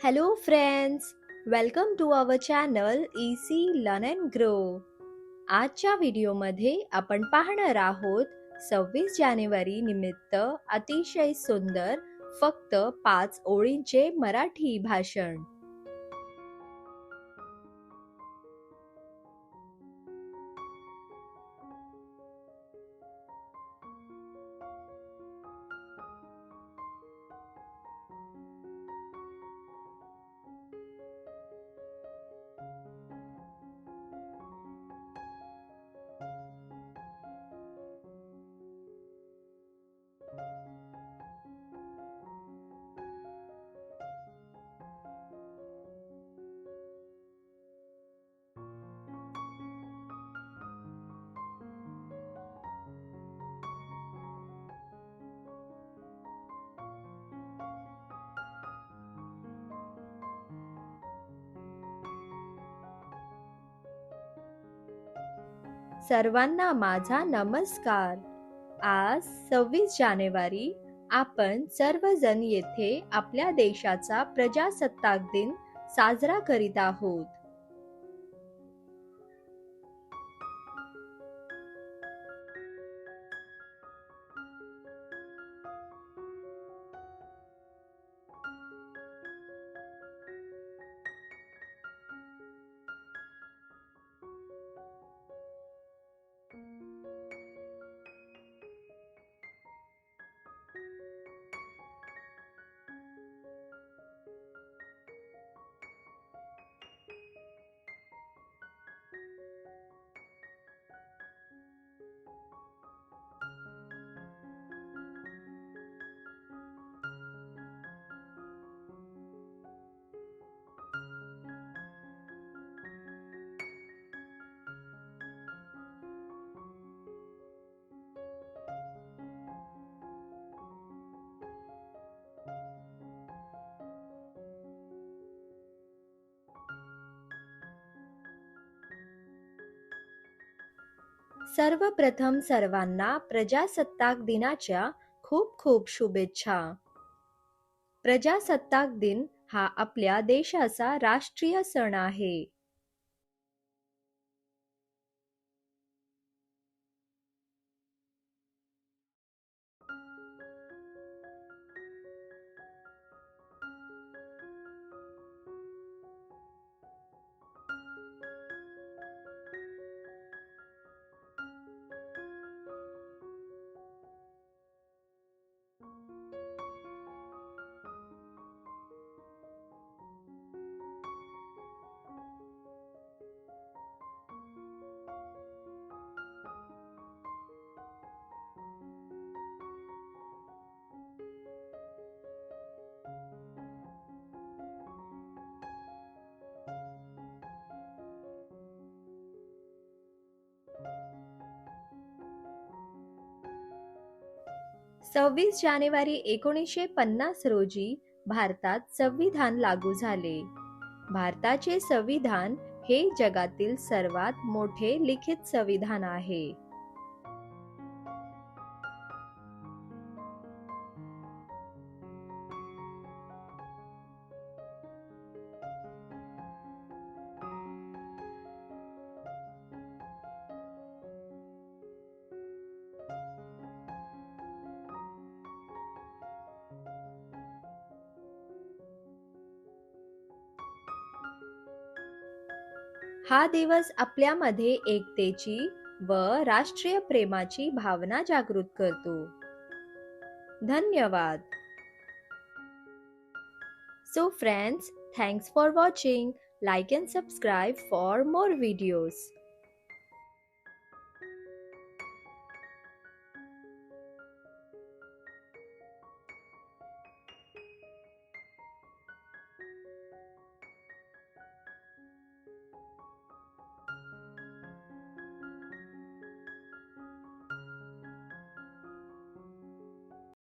Hello, friends. Welcome to our channel Easy Learn and Grow. आजच्या व्हिडिओमध्ये आपण पाहणार आहोत सव्वीस जानेवारी निमित्त अतिशय सुंदर फक्त पाच ओळींचे मराठी भाषण सर्वांना माझा नमस्कार. आज सव्वीस जानेवारी आपण सर्वजण येथे आपल्या देशाचा प्रजासत्ताक दिन साजरा करीत आहोत. सर्वप्रथम सर्वांना प्रजासत्ताक दिनाच्या खूप खूप शुभेच्छा. प्रजासत्ताक दिन हा आपल्या देशाचा राष्ट्रीय सण आहे. सव्वीस जानेवारी एकोणीसशे पन्नास रोजी भारतात संविधान लागू झाले. भारताचे संविधान हे जगातील सर्वात मोठे लिखित संविधान आहे. हा दिवस आपल्यामध्ये एकतेची व राष्ट्रीय प्रेमाची भावना जागृत करतो. धन्यवाद. So friends thanks for watching like and subscribe for more videos